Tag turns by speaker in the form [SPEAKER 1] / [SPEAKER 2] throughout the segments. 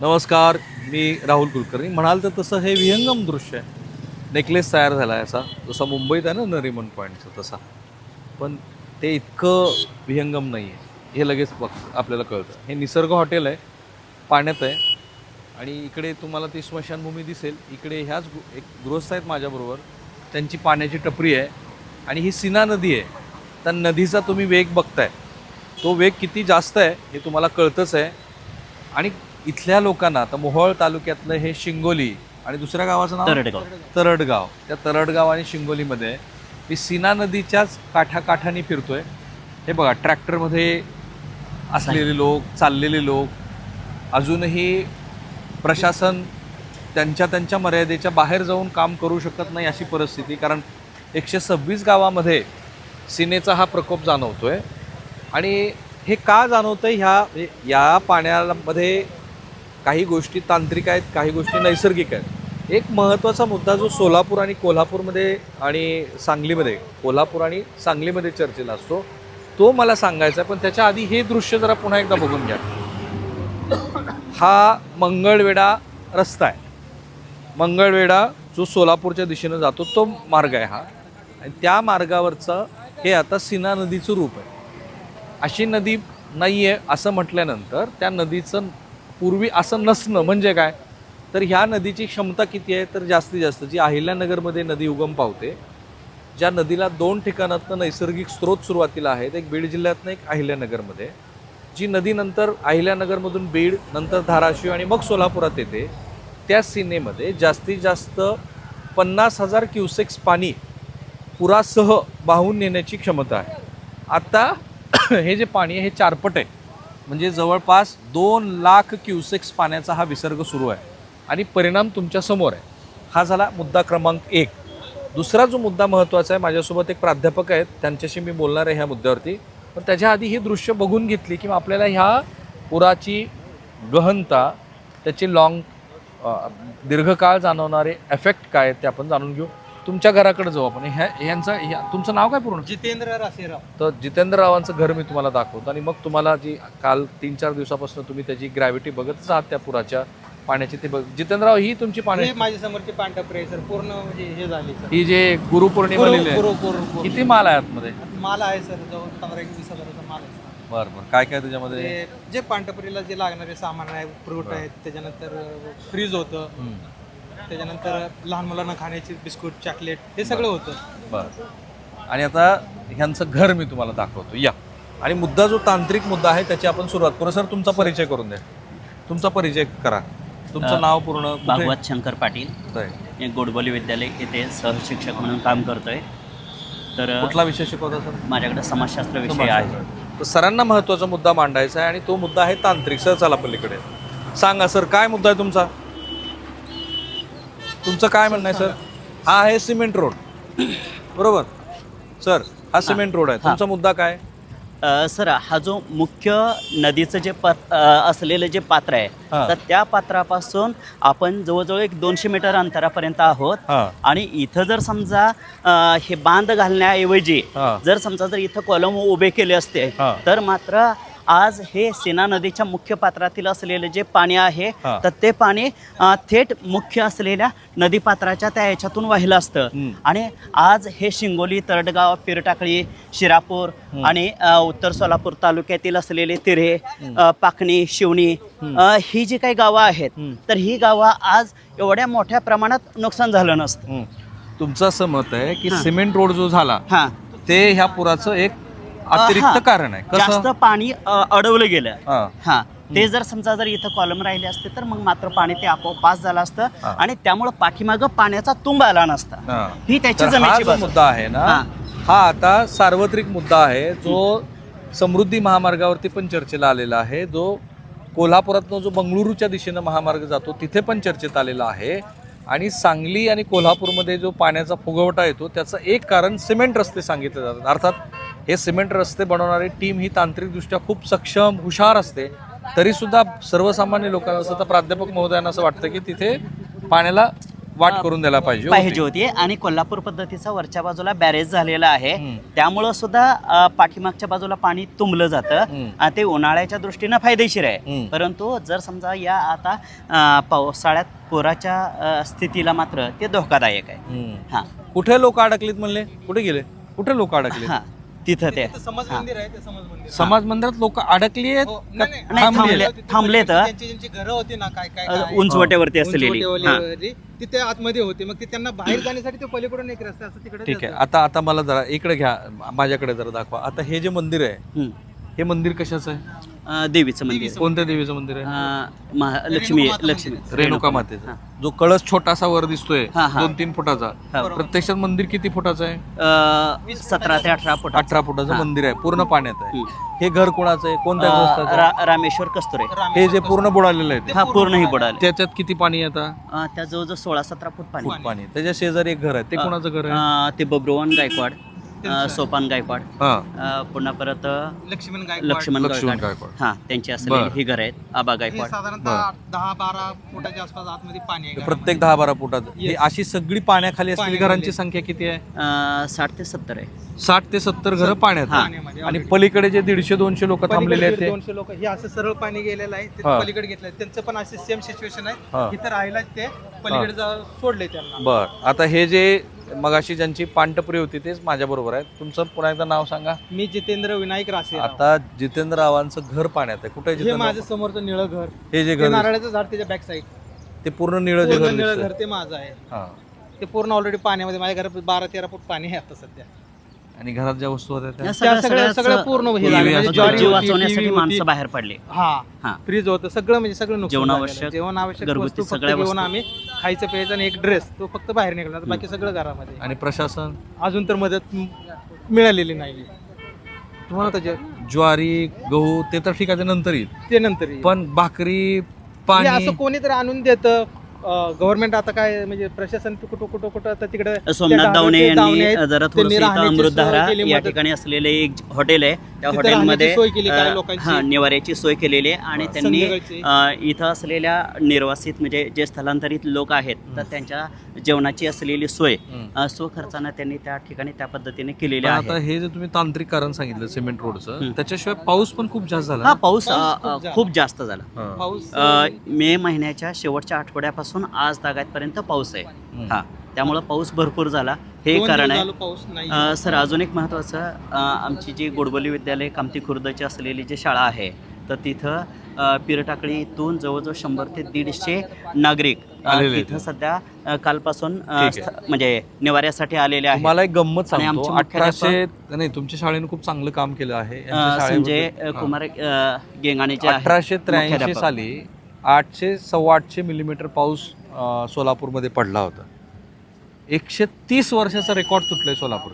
[SPEAKER 1] नमस्कार मी राहुल कुलकर्णी. म्हणाल तर तसं हे विहंगम दृश्य आहे. नेकलेस तयार झाला आहे असा. जसा मुंबईत आहे ना नरिमन पॉईंटचं तसा. पण ते इतकं विहंगम नाही आहे हे लगेच बघ आपल्याला कळतं. हे निसर्ग हॉटेल आहे. पाण्यात आहे. आणि इकडे तुम्हाला ती स्मशानभूमी दिसेल. इकडे ह्याच गृ- एक गृहस्थ आहेत माझ्याबरोबर. त्यांची पाण्याची टपरी आहे. आणि ही सीना नदी आहे. त्या नदीचा तुम्ही वेग बघताय. तो वेग किती जास्त आहे हे तुम्हाला कळतंच आहे. आणि इथल्या लोकांना आता मोहोळ तालुक्यातलं हे शिंगोली आणि दुसऱ्या गावाचं नाव?
[SPEAKER 2] तरडगाव.
[SPEAKER 1] तरडगाव. त्या तरडगाव आणि शिंगोलीमध्ये मी सीना नदीच्याच काठाकाठाने फिरतोय. हे बघा ट्रॅक्टरमध्ये असलेले लोक चाललेले लोक अजूनही प्रशासन त्यांच्या त्यांच्या मर्यादेच्या बाहेर जाऊन काम करू शकत नाही अशी परिस्थिती कारण एकशे सव्वीस गावामध्ये सीनेचा हा प्रकोप जाणवतोय. आणि हे का जाणवतंय? ह्या या पाण्यामध्ये काही गोष्टी तांत्रिक आहेत काही गोष्टी नैसर्गिक आहेत. एक महत्त्वाचा मुद्दा जो सोलापूर आणि कोल्हापूरमध्ये आणि सांगलीमध्ये कोल्हापूर आणि सांगलीमध्ये चर्चेला असतो तो मला सांगायचा आहे पण त्याच्या आधी हे दृश्य जरा पुन्हा एकदा बघून घ्या. हा मंगळवेढा रस्ता आहे. मंगळवेढा जो सोलापूरच्या दिशेनं जातो तो मार्ग आहे हा. आणि त्या मार्गावरचं हे आता सीना नदीचं रूप आहे. अशी नदी नाही आहे असं म्हटल्यानंतर त्या नदीचं पूर्वी असं नसणं म्हणजे काय? तर ह्या नदीची क्षमता किती आहे? तर जास्तीत जास्त जी अहिल्यानगरमध्ये नदी उगम पावते ज्या नदीला दोन ठिकाणातनं नैसर्गिक स्रोत सुरुवातीला आहेत. एक बीड जिल्ह्यातनं एक अहिल्यानगरमध्ये. जी नदी नंतर अहिल्यानगरमधून बीड नंतर धाराशिव आणि मग सोलापुरात येते त्या सीनेमध्ये जास्तीत जास्त पन्नास हजार क्युसेक्स पाणी पुरासह वाहून नेण्याची क्षमता आहे. आत्ता हे जे पाणी आहे हे चारपट आहे. म्हणजे जवळपास दोन लाख क्युसेक्स पाण्याचा हा विसर्ग सुरू आहे. आणि परिणाम तुमच्यासमोर आहे. हा झाला मुद्दा क्रमांक एक. दुसरा जो मुद्दा महत्त्वाचा आहे माझ्यासोबत एक प्राध्यापक आहेत त्यांच्याशी मी बोलणार आहे ह्या मुद्द्यावरती. पण त्याच्या आधी ही दृश्य बघून घेतली की मग आपल्याला ह्या पुराची गहनता त्याची लॉंग दीर्घकाळ जाणवणारे एफेक्ट काय ते आपण जाणून घेऊ. तुमच्या घराकडे जाऊ आपण. ह्या ह्यांचं ह्या तुमचं नाव काय पूर्ण?
[SPEAKER 3] जितेंद्र रासेराव.
[SPEAKER 1] तर जितेंद्र रावांचं घर मी तुम्हाला दाखवतो आणि मग तुम्हाला जी काल तीन चार दिवसापासून तुम्ही त्याची ग्रॅव्हिटी बघतच आहात त्या पुराच्या पाण्याची ते बघ जितेंद्रराव ही तुमची
[SPEAKER 3] हे
[SPEAKER 1] पाणी
[SPEAKER 3] माझ्या समोरचे पांढरपुरे सर. पूर्ण म्हणजे हे झाले सर.
[SPEAKER 1] ही जे गुरुपौर्णिमा
[SPEAKER 3] गुरु-
[SPEAKER 1] लिहिली आहे. किती माल आहे आतमध्ये?
[SPEAKER 3] माल आहे सर. जवळ पंधरा एक वीस हजाराचा माल आहे.
[SPEAKER 1] बरं बरं. काय काय त्याच्यामध्ये?
[SPEAKER 3] ते जे पांढरपुरीला जे लागणारे सामान आहे फ्रूट आहेत त्याच्यानंतर फ्रीज होतं.
[SPEAKER 1] हम्म,
[SPEAKER 3] त्याच्यानंतर लहान मुलांना खाण्याची बिस्कुट चॉकलेट हे सगळं होतं.
[SPEAKER 1] बरं. आणि आता ह्यांचं घर मी तुम्हाला दाखवतो. या. आणि मुद्दा जो तांत्रिक मुद्दा आहे त्याची आपण सुरुवात करू. सर तुमचा परिचय करून द्या. तुमचा परिचय करा. तुमचं
[SPEAKER 2] अ,
[SPEAKER 1] नाव पूर्ण कुठे-
[SPEAKER 2] भागवत शंकर पाटील? मी गोडबोली विद्यालय येथे सहशिक्षक म्हणून काम करतोय. तर अ,
[SPEAKER 1] कुठला विषय शिकवता सर?
[SPEAKER 2] माझ्याकडे समाजशास्त्र विषय आहे.
[SPEAKER 1] तर सरांना महत्त्वाचा मुद्दा मांडायचा आहे आणि तो मुद्दा आहे तांत्रिक. सर चला पलीकडे. सांगा सर काय मुद्दा आहे तुमचा? तुमचं काय म्हणणं आहे सर हा आहे सिमेंट रोड बरोबर सर हा सिमेंट रोड आहे. तुमचा मुद्दा काय
[SPEAKER 2] सर हा जो मुख्य नदीचं जे पात असलेलं जे पात्र आहे. तर त्या पात्रापासून आपण जवळजवळ एक दोनशे मीटर अंतरापर्यंत आहोत आणि इथं जर समजा हे बांध घालण्याऐवजी. जर समजा जर इथं कॉलम उभे केले असते. तर मात्र आज हे सेना नदीच्या मुख्य पात्रातील असलेले जे पाणी आहे. तर ते पाणी थेट मुख्य असलेल्या नदीपात्राच्या त्या याच्यातून वाहिलं असतं. आणि आज हे शिंगोली तरडगाव पिरटाकळी शिरापूर आणि उत्तर सोलापूर तालुक्यातील असलेले तिरे अ, पाकणी शिवणी ही जी काही गावं आहेत. तर ही गावं आज एवढ्या मोठ्या प्रमाणात नुकसान झालं नसतं.
[SPEAKER 1] तुमचं असं मत आहे की. सिमेंट रोड जो झाला
[SPEAKER 2] हा
[SPEAKER 1] ते ह्या पुराचं एक अतिरिक्त
[SPEAKER 2] हा.
[SPEAKER 1] कारण आहे.
[SPEAKER 2] जास्त पाणी अ, अडवलं गेलं.
[SPEAKER 1] हा.
[SPEAKER 2] हा. ते जर समजा जर इथं कॉलम राहिले असते तर मग मात्र पाणी ते आपोआप पास झालं असतं.
[SPEAKER 1] हा.
[SPEAKER 2] आणि त्यामुळं पाठीमागं पाण्याचा तुंब आला नसता.
[SPEAKER 1] हा.
[SPEAKER 2] ही त्याची
[SPEAKER 1] तर हा
[SPEAKER 2] जमेची
[SPEAKER 1] जो
[SPEAKER 2] बाजू.
[SPEAKER 1] मुद्दा आहे ना
[SPEAKER 2] हा.
[SPEAKER 1] हा आता सार्वत्रिक मुद्दा आहे जो समृद्धी महामार्गावरती पण चर्चेला आलेला आहे जो कोल्हापुरातनं जो बंगळुरूच्या दिशेनं महामार्ग जातो तिथे पण चर्चेत आलेला आहे. आणि सांगली आणि कोल्हापूरमध्ये जो पाण्याचा फुगवटा येतो त्याचं एक कारण सिमेंट रस्ते सांगितले जातात. अर्थात हे सिमेंट रस्ते बनवणारी टीम ही तांत्रिकदृष्ट्या खूप सक्षम हुशार असते. तरी सुद्धा सर्वसामान्य लोकांना असं तर प्राध्यापक महोदयांना असं वाटतं की तिथे पाण्याला वाट करून द्यायला पाहिजे
[SPEAKER 2] पाहिजे
[SPEAKER 1] होती.
[SPEAKER 2] आणि कोल्हापूर पद्धतीचा वरच्या बाजूला बॅरेज झालेला आहे. त्यामुळं सुद्धा पाठीमागच्या बाजूला पाणी तुंबलं जातं. ते उन्हाळ्याच्या दृष्टीनं फायदेशीर आहे. परंतु जर समजा या आता पावसाळ्यात पुराच्या स्थितीला मात्र ते धोकादायक आहे. हां.
[SPEAKER 1] कुठे लोक अडकलीत म्हणले? कुठे गेले? कुठे लोक अडकले
[SPEAKER 2] हां. तिथं ते
[SPEAKER 3] तिथं समज. मंदिर आहे ते समज मंदिर
[SPEAKER 1] समाज मंदिरात लोक अडकली आहेत
[SPEAKER 3] हो,
[SPEAKER 1] का
[SPEAKER 3] नाही, नाही,
[SPEAKER 2] नाही,
[SPEAKER 1] थांबली
[SPEAKER 2] थांबले.
[SPEAKER 1] आहेत?
[SPEAKER 3] तिथे
[SPEAKER 2] थांबले तर.
[SPEAKER 3] ज्यांची घरं होती ना काय काय
[SPEAKER 2] अ,
[SPEAKER 3] काय
[SPEAKER 2] उंचवट्यावरती असलेली हां.
[SPEAKER 3] उंचवटेवाली तिथे आतमध्ये होते मग ते त्यांना बाहेर जाण्यासाठी ते पलीकडून एक रस्ता असतो तिकडे
[SPEAKER 1] ठीक आहे आता आता मला जरा इकडे घ्या माझ्याकडे जरा दाखवा आता हे जे मंदिर आहे
[SPEAKER 2] हम्म.
[SPEAKER 1] हे मंदिर कशाचं आहे
[SPEAKER 2] अ, देवीचं मंदिर.
[SPEAKER 1] कोणत्या देवीचं मंदिर आहे?
[SPEAKER 2] अ, महा- लक्ष्मी लक्ष्मी.
[SPEAKER 1] रेणुका मातेचा.
[SPEAKER 2] हां.
[SPEAKER 1] जो कळस छोटासा वर दिसतोय
[SPEAKER 2] हां, हां.
[SPEAKER 1] दोन तीन फुटाचा.
[SPEAKER 2] हो.
[SPEAKER 1] प्रत्यक्षात मंदिर किती फुटाचं आहे?
[SPEAKER 2] अ, सतरा ते अठरा फुट
[SPEAKER 1] अठरा फुटाचं
[SPEAKER 2] हां.
[SPEAKER 1] मंदिर आहे. पूर्ण पाण्यात आहे.
[SPEAKER 2] हम्म.
[SPEAKER 1] हे घर कोणाचं आहे? कोणत्या गृहस्थाचं आहे?
[SPEAKER 2] रा- रामेश्वर कस्तुरे.
[SPEAKER 1] हे जे पूर्ण बुडालेलं आहे ते.
[SPEAKER 2] हा पूर्णही बुडाले.
[SPEAKER 1] त्याच्यात किती पाणी आहे आता?
[SPEAKER 2] अ, त्या जवळजवळ सोळा सतरा फूट पाणी.
[SPEAKER 1] पाणी. त्याच्या शेजारी एक घर आहे. ते कोणाचं घर आहे?
[SPEAKER 2] अ, ते बब्रुवान गायकवाड. अ, सोपान गायकवाड.
[SPEAKER 1] हा.
[SPEAKER 2] अ, पुन्हा परत अ,
[SPEAKER 3] लक्ष्मण गायकवाड.
[SPEAKER 2] लक्ष्मण
[SPEAKER 1] लक्ष्मण
[SPEAKER 2] गायकवाड.
[SPEAKER 1] गायकवाड
[SPEAKER 2] हा त्यांची असलेली
[SPEAKER 1] बरं.
[SPEAKER 2] ही घर आहेत आबा
[SPEAKER 3] हे
[SPEAKER 2] गायकवाड.
[SPEAKER 3] साधारणतः दहा बारा फुटाच्या आसपास आतमध्ये पाणी आहे
[SPEAKER 1] प्रत्येक दहा बारा फुटात ही
[SPEAKER 3] Yes.
[SPEAKER 1] अशी सगळी पाण्याखाली असलेली
[SPEAKER 3] पाण्याखाली.
[SPEAKER 1] घरांची संख्या किती आहे?
[SPEAKER 2] अ, साठ ते सत्तर आहे.
[SPEAKER 1] साठ ते सत्तर घरं पाण्यात
[SPEAKER 2] हा.
[SPEAKER 3] पाण्यामध्ये
[SPEAKER 1] आणि
[SPEAKER 3] already.
[SPEAKER 1] पलीकडे जे दीडशे दोनशे लोक थांबलेले
[SPEAKER 3] पलीकडे
[SPEAKER 1] आहेत ते
[SPEAKER 3] दोनशे लोक. हे असं सरळ पाणी गेलेलं आहे ते
[SPEAKER 1] हा.
[SPEAKER 3] पलीकडे घेतलंय. त्यांचं पण असे सेम सिच्युएशन
[SPEAKER 1] हा.
[SPEAKER 3] आहे इथं राहिला ते पलीकडे जा- सोडले त्यांना.
[SPEAKER 1] बर. आता हे जे मगाशी ज्यांची पांटपुरी होती तेच माझ्या बरोबर आहे तुमचं पुन्हा एकदा नाव सांगा.
[SPEAKER 3] मी जितेंद्र विनायक रासे
[SPEAKER 1] आता जितेंद्र रावांचं घर पाण्यात आहे. कुठे
[SPEAKER 3] हे
[SPEAKER 1] जितेंद्र?
[SPEAKER 3] माझं समोरचं निळं घर.
[SPEAKER 1] हे जे
[SPEAKER 3] ते
[SPEAKER 1] घर
[SPEAKER 3] नारळाचं झाड त्याच्या बॅक साईड
[SPEAKER 1] ते पूर्ण निळं जे घर
[SPEAKER 3] निळं
[SPEAKER 1] दिसतंय.
[SPEAKER 3] घर ते माझं आहे.
[SPEAKER 1] हा.
[SPEAKER 3] ते पूर्ण ऑलरेडी पाण्यामध्ये माझ्या घरात बारा तेरा फूट पाणी आहे आता सध्या.
[SPEAKER 1] आणि घरात ज्या वस्तू होत्या त्या
[SPEAKER 2] या
[SPEAKER 3] त्या सगळ्या सगळं पूर्ण हे झालं. म्हणजे ज्वारी
[SPEAKER 2] जीव
[SPEAKER 3] होती,
[SPEAKER 2] वाचवण्यासाठी
[SPEAKER 3] TV
[SPEAKER 2] माणसं. बाहेर पडले
[SPEAKER 3] हा
[SPEAKER 2] हा
[SPEAKER 3] फ्रीज होतं सगळं म्हणजे सगळं नुकसान
[SPEAKER 2] जेवणावश्यक,
[SPEAKER 3] झालेलं. जेवणावश्यक
[SPEAKER 2] घरगुती
[SPEAKER 3] वस्तू फक्त
[SPEAKER 2] सगळ्या
[SPEAKER 3] घेऊन
[SPEAKER 2] वस्तू.
[SPEAKER 3] आम्ही खायचं प्यायचं आणि एक ड्रेस तो फक्त बाहेर निघाला आता बाकी सगळं घरामध्ये
[SPEAKER 1] आणि प्रशासन
[SPEAKER 3] अजून तर मदत म- मिळालेली नाही तुम्हाला त्याच्या
[SPEAKER 1] ज्वारी गहू ते तर ठीक आहे ते नंतर येईल
[SPEAKER 3] ते नंतर येईल.
[SPEAKER 1] पण भाकरी
[SPEAKER 3] म्हणजे
[SPEAKER 1] पाणी
[SPEAKER 3] असं कोणीतरी आणून देतं गव्हर्नमेंट आता काय म्हणजे प्रशासन कुठं कुठं कुठं आता तिकडे
[SPEAKER 2] सोमनाथ दावणे यांनी. जरा थोडस इथं अमृतधारा या ठिकाणी असलेले एक हॉटेल आहे त्या हॉटेलमध्ये. हा निवाऱ्याची सोय केलेली आहे आणि त्यांनी इथं असलेल्या निर्वासित म्हणजे जे स्थलांतरित लोक आहेत तर त्यांच्या जेवणाची असलेली सोय स्वखर्चानं त्यांनी त्या ठिकाणी त्या पद्धतीने केलेली
[SPEAKER 1] पण आता
[SPEAKER 2] आहे
[SPEAKER 1] हे जे तुम्ही तांत्रिक कारण सांगितलं सिमेंट रोडचं. त्याच्याशिवाय पाऊस पण खूप जास्त झाला
[SPEAKER 2] हा? पाऊस
[SPEAKER 3] खूप
[SPEAKER 2] जास्त झाला
[SPEAKER 1] हा.
[SPEAKER 3] पाऊस
[SPEAKER 2] मे महिन्याच्या शेवटच्या आठवड्यापासून आज तागायतपर्यंत पाऊस आहे. हा त्यामुळं पाऊस भरपूर झाला हे कारण आहे सर अजून एक महत्त्वाचं आमची जी गोडबोली विद्यालय कामती खुर्दची असलेली जी शाळा आहे तर तिथं पिरटाकळीतून जवळजवळ शंभर ते दीडशे नागरिक अ,
[SPEAKER 1] आलेले आहेत.
[SPEAKER 2] तिथं सध्या कालपासून
[SPEAKER 1] आहे.
[SPEAKER 2] म्हणजे निवाऱ्यासाठी आलेले आहेत
[SPEAKER 1] तुम्हाला एक गंमत सांगतो अठराशे नाही तुमच्या शाळेने खूप चांगलं काम केलं आहे
[SPEAKER 2] संजय. कुमार अ, गेंगाणे जे आहेत,
[SPEAKER 1] अठराशे त्र्याऐंशी. साली आठशे सव्वा आठशे मिलीमीटर पाऊस सोलापूरमध्ये पडला होता. एकशे तीस वर्षाचा रेकॉर्ड तुटलाय सोलापूर.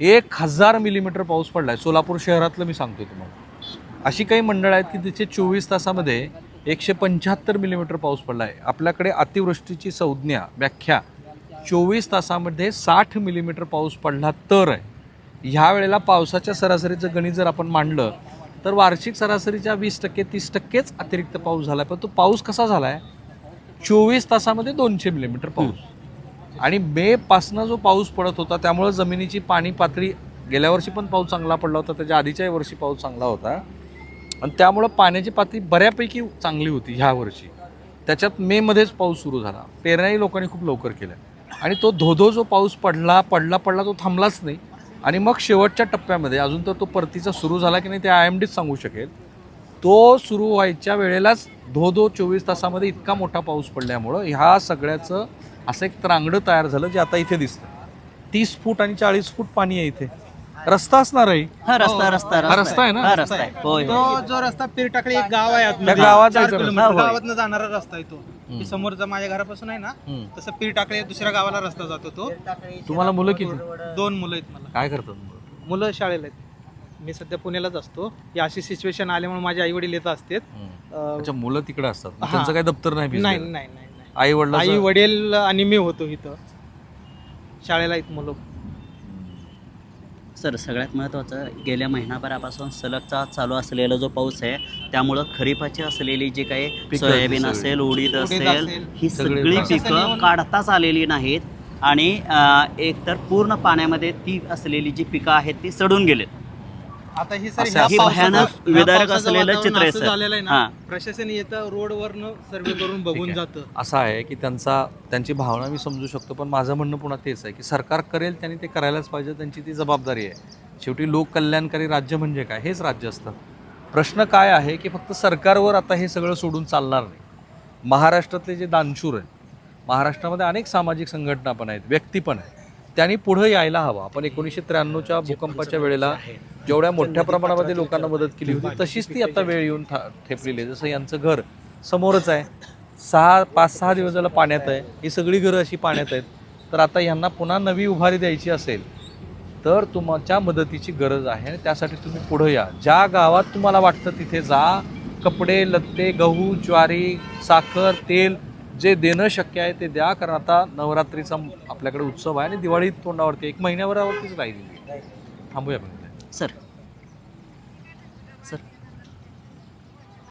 [SPEAKER 1] एक हजार मिलीमीटर पाऊस पडला आहे सोलापूर शहरातलं मी सांगतो तुम्हाला. अशी काही मंडळं आहेत की तिथे चोवीस तासामध्ये एकशे पंच्याहत्तर मिलीमीटर पाऊस पडला आहे आपल्याकडे अतिवृष्टीची संज्ञा व्याख्या चोवीस तासामध्ये साठ मिलीमीटर पाऊस पडला तर आहे ह्या वेळेला पावसाच्या सरासरीचं गणित जर आपण मांडलं तर वार्षिक सरासरीच्या वीस टक्के तीस टक्केच अतिरिक्त पाऊस झाला पण तो पाऊस कसा झाला आहे चोवीस तासामध्ये दोनशे मिलीमीटर पाऊस. आणि मे पासनं जो पाऊस पडत होता त्यामुळं जमिनीची पाणी पातळी गेल्या वर्षी पण पाऊस चांगला पडला होता त्याच्या आधीच्याही वर्षी पाऊस चांगला होता. आणि त्यामुळं पाण्याची पातळी बऱ्यापैकी चांगली होती ह्या वर्षी. त्याच्यात मेमध्येच पाऊस सुरू झाला. पेरण्याही लोकांनी खूप लवकर केल्या. आणि तो धोधो जो पाऊस पडला पडला पडला तो थांबलाच नाही. आणि मग शेवटच्या टप्प्यामध्ये अजून तर तो परतीचा सुरू झाला की नाही ते आय एम डीच सांगू शकेल. तो सुरू व्हायच्या वेळेलाच धो धो चोवीस तासामध्ये इतका मोठा पाऊस पडल्यामुळं ह्या सगळ्याचं असं एक त्रांगडं तयार झालं जे आता इथे दिसतं. तीस फूट आणि चाळीस फूट पाणी आहे इथे. रस्ता असणार आहे
[SPEAKER 2] हा रस्ता रस्ता
[SPEAKER 1] हा रस्ता आहे ना?
[SPEAKER 2] हा रस्ता आहे होय होय.
[SPEAKER 3] तो जो रस्ता पिरटाकडे एक गाव आहे आतमध्ये.
[SPEAKER 1] त्या गावात
[SPEAKER 3] चार
[SPEAKER 1] जायचं
[SPEAKER 3] किलोमीटर
[SPEAKER 2] रस्ता, होय.
[SPEAKER 3] गावातनं जाणारा रस्ता आहे तो की समोरचा माझ्या घरापासून आहे ना
[SPEAKER 1] हम्म.
[SPEAKER 3] तसं पिरटाकडे दुसऱ्या गावाला रस्ता जातो तो
[SPEAKER 1] तुम्हाला मुलं किती
[SPEAKER 3] दोन मुलं आहेत मला
[SPEAKER 1] काय करतात मुलं?
[SPEAKER 3] मुलं शाळेला आहेत मी सध्या पुण्यालाच असतो ही अशी सिच्युएशन आल्यामुळे माझे आई वडील येत असतात
[SPEAKER 1] हम्म.
[SPEAKER 3] अं,
[SPEAKER 1] अच्छा मुलं तिकडे असतात
[SPEAKER 3] हा.
[SPEAKER 1] त्यांचं काही दप्तर नाही
[SPEAKER 3] नाही? नाही नाही नाही.
[SPEAKER 1] आई वडला
[SPEAKER 3] आई वडील आणि मी होतो इथं शाळेला आहेत मुलं
[SPEAKER 2] सर सगळ्यात महत्त्वाचं गेल्या महिनाभरापासून सलगचा चालू असलेला जो पाऊस आहे त्यामुळं खरीपाची असलेली जी काही सोयाबीन. असेल उडीद असेल. ही
[SPEAKER 1] सगळी
[SPEAKER 2] पिकं काढताच आलेली नाहीत आणि एकतर पूर्ण पाण्यामध्ये ती असलेली जी पिकं आहेत ती सडून गेलेत
[SPEAKER 3] आता ही सर
[SPEAKER 1] असं-
[SPEAKER 3] ह्या
[SPEAKER 2] ही
[SPEAKER 3] पावसाचं-
[SPEAKER 2] भयानक
[SPEAKER 3] ह्या
[SPEAKER 2] विदारक
[SPEAKER 3] पावसाचं
[SPEAKER 2] असलेलं
[SPEAKER 3] वातावरण
[SPEAKER 2] चित्र आहे,
[SPEAKER 3] असं
[SPEAKER 2] सर.
[SPEAKER 3] झालेलं आहे ना
[SPEAKER 2] हां.
[SPEAKER 3] प्रशासन येतं रोडवरनं सर्वे करून बघून
[SPEAKER 1] ठीक आहे.
[SPEAKER 3] जातं.
[SPEAKER 1] असं आहे की त्यांचा त्यांची भावना मी समजू शकतो पण माझं म्हणणं पुन्हा तेच आहे की सरकार करेल त्यांनी ते करायलाच पाहिजे त्यांची ती जबाबदारी आहे. शेवटी लोक कल्याणकारी राज्य म्हणजे काय? हेच राज्य असतं. प्रश्न काय आहे की फक्त सरकारवर आता हे सगळं सोडून चालणार नाही. महाराष्ट्रातले जे दानशूर आहेत महाराष्ट्रामध्ये अनेक सामाजिक संघटना पण आहेत व्यक्ती पण आहेत त्यांनी पुढं यायला हवं. आपण एकोणीसशे त्र्याण्णवच्या भूकंपाच्या वेळेला जेवढ्या मोठ्या प्रमाणामध्ये लोकांना मदत केली होती तशीच ती आता वेळ येऊन ठेपलेली आहे. जसं यांचं घर समोरच आहे सहा पाच सहा दिवस झालं पाण्यात आहे. ही सगळी घरं अशी पाण्यात आहेत. तर आता यांना पुन्हा नवी उभारी द्यायची असेल तर तुमच्या मदतीची गरज आहे आणि त्यासाठी तुम्ही पुढं या. ज्या गावात तुम्हाला वाटतं तिथे जा कपडे लत्ते गहू ज्वारी साखर तेल जे देणं शक्य आहे ते द्या. कारण आता नवरात्रीचा आपल्याकडे उत्सव आहे आणि दिवाळी तोंडावरती एक महिन्याभरावरतीच राहिली थांबूया आपण.
[SPEAKER 2] सर.